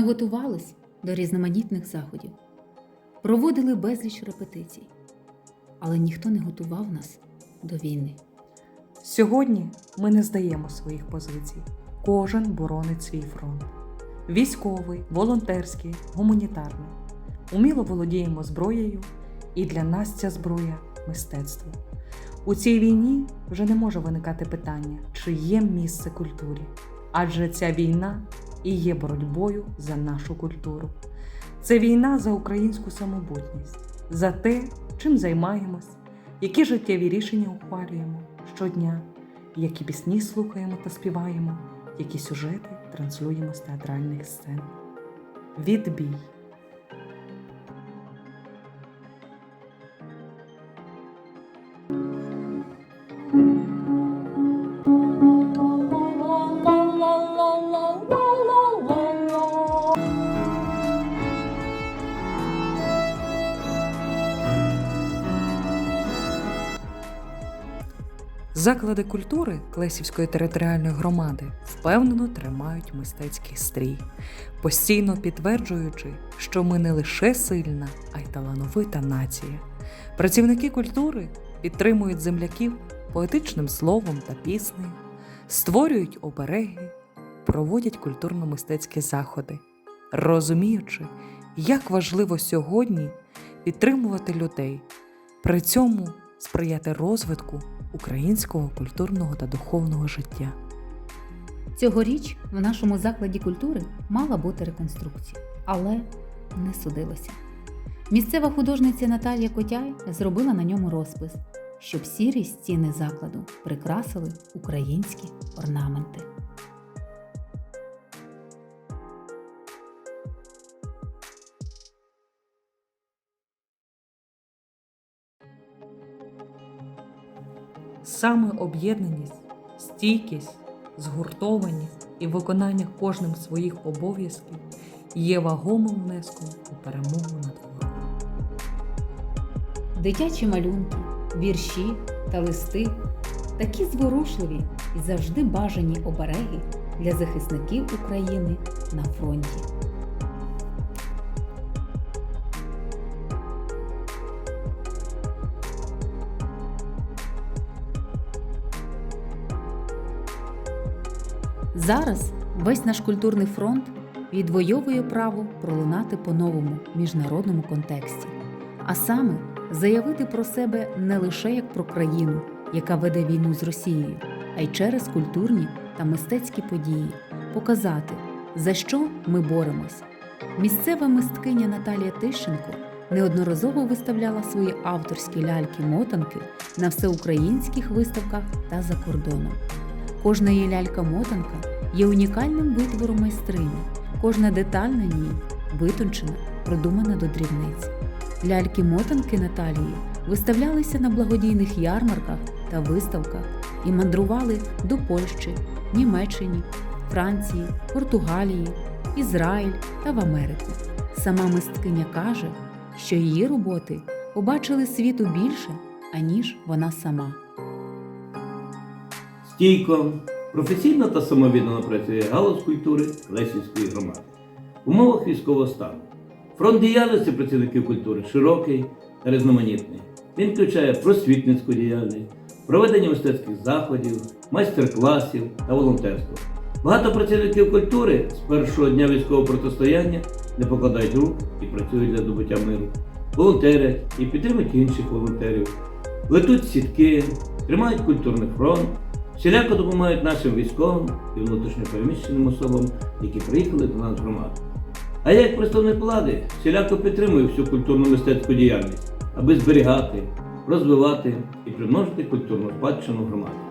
готувались до різноманітних заходів, проводили безліч репетицій, але ніхто не готував нас до війни. Сьогодні ми не здаємо своїх позицій. Кожен боронить свій фронт. Військовий, волонтерський, гуманітарний. Уміло володіємо зброєю, і для нас ця зброя мистецтво. У цій війні вже не може виникати питання, чи є місце культурі, адже ця війна і є боротьбою за нашу культуру. Це війна за українську самобутність, за те, чим займаємось, які життєві рішення ухвалюємо щодня, які пісні слухаємо та співаємо, які сюжети транслюємо з театральних сцен. Відбій. Заклади культури Клесівської територіальної громади впевнено тримають мистецький стрій, постійно підтверджуючи, що ми не лише сильна, а й талановита нація. Працівники культури підтримують земляків поетичним словом та піснею, створюють обереги, проводять культурно-мистецькі заходи, розуміючи, як важливо сьогодні підтримувати людей, при цьому сприяти розвитку українського культурного та духовного життя. Цьогоріч в нашому закладі культури мала бути реконструкція, але не судилося. Місцева художниця Наталія Котяй зробила на ньому розпис, щоб сірі стіни закладу прикрасили українські орнаменти. Саме об'єднаність, стійкість, згуртованість і виконання кожним своїх обов'язків є вагомим внеском у перемогу над ворогом. Дитячі малюнки, вірші та листи такі зворушливі і завжди бажані обереги для захисників України на фронті. Зараз весь наш культурний фронт відвоює право пролунати по-новому міжнародному контексті, а саме заявити про себе не лише як про країну, яка веде війну з Росією, а й через культурні та мистецькі події, показати, за що ми боремось. Місцева мисткиня Наталія Тищенко неодноразово виставляла свої авторські ляльки-мотанки на всеукраїнських виставках та за кордоном. Кожна її лялька-мотанка є унікальним витвором майстрині. Кожна деталь на ній витончена, продумана до дрібниць. Ляльки-мотанки Наталії виставлялися на благодійних ярмарках та виставках і мандрували до Польщі, Німеччині, Франції, Португалії, Ізраїль та в Америку. Сама мисткиня каже, що її роботи побачили світу більше, аніж вона сама. Стійко, професійно та самовіддано працює галузь культури Лесівської громади. В умовах військового стану. Фронт діяльності працівників культури широкий та різноманітний. Він включає просвітницьку діяльність, проведення мистецьких заходів, майстер-класів та волонтерство. Багато працівників культури з першого дня військового протистояння не покладають рук і працюють для здобуття миру. Волонтерять і підтримують інших волонтерів, плетуть сітки, тримають культурний фронт, всіляко допомагають нашим військовим і внутрішньопереміщеним особам, які приїхали до нас в громаду. А я, як представник влади, всіляко підтримую всю культурну мистецьку діяльність, аби зберігати, розвивати і примножити культурну спадщину громади.